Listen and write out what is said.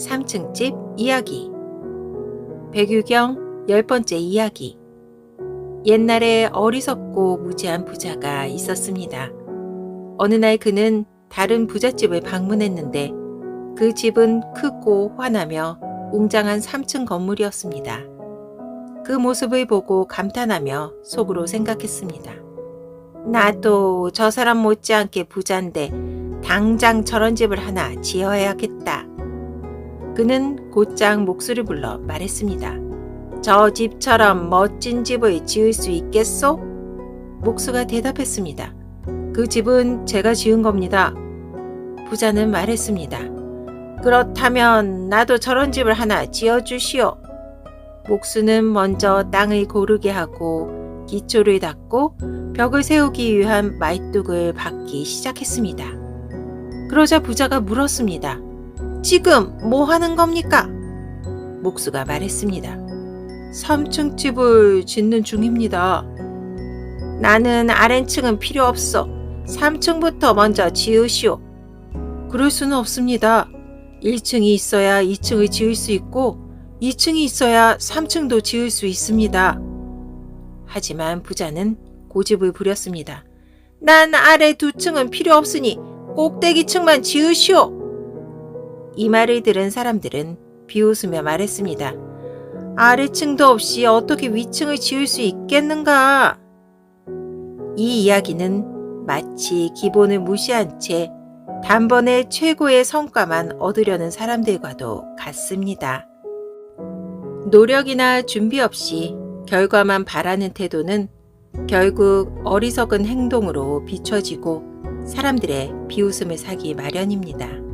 3층 집 이야기 백유경 열 번째 이야기 옛날에 어리석고 무지한 부자가 있었습니다. 어느 날 그는 다른 부잣집을 방문했는데 그 집은 크고 환하며 웅장한 3층 건물이었습니다. 그 모습을 보고 감탄하며 속으로 생각했습니다. 나도 저 사람 못지않게 부잔데 당장 저런 집을 하나 지어야겠다. 그는 곧장 목소리 불러 말했습니다. 저 집처럼 멋진 집을 지을 수 있겠소? 목수가 대답했습니다. 그 집은 제가 지은 겁니다. 부자는 말했습니다. 그렇다면 나도 저런 집을 하나 지어주시오. 목수는 먼저 땅을 고르게 하고 기초를 닦고 벽을 세우기 위한 말뚝을 박기 시작했습니다. 그러자 부자가 물었습니다. 지금 뭐 하는 겁니까? 목수가 말했습니다. 3층 집을 짓는 중입니다. 나는 아래층은 필요 없어. 3층부터 먼저 지으시오. 그럴 수는 없습니다. 1층이 있어야 2층을 지을 수 있고 2층이 있어야 3층도 지을 수 있습니다. 하지만 부자는 고집을 부렸습니다. 난 아래 두 층은 필요 없으니 꼭대기층만 지으시오. 이 말을 들은 사람들은 비웃으며 말했습니다. 아래층도 없이 어떻게 위층을 지을 수 있겠는가? 이 이야기는 마치 기본을 무시한 채 단번에 최고의 성과만 얻으려는 사람들과도 같습니다. 노력이나 준비 없이 결과만 바라는 태도는 결국 어리석은 행동으로 비춰지고 사람들의 비웃음을 사기 마련입니다.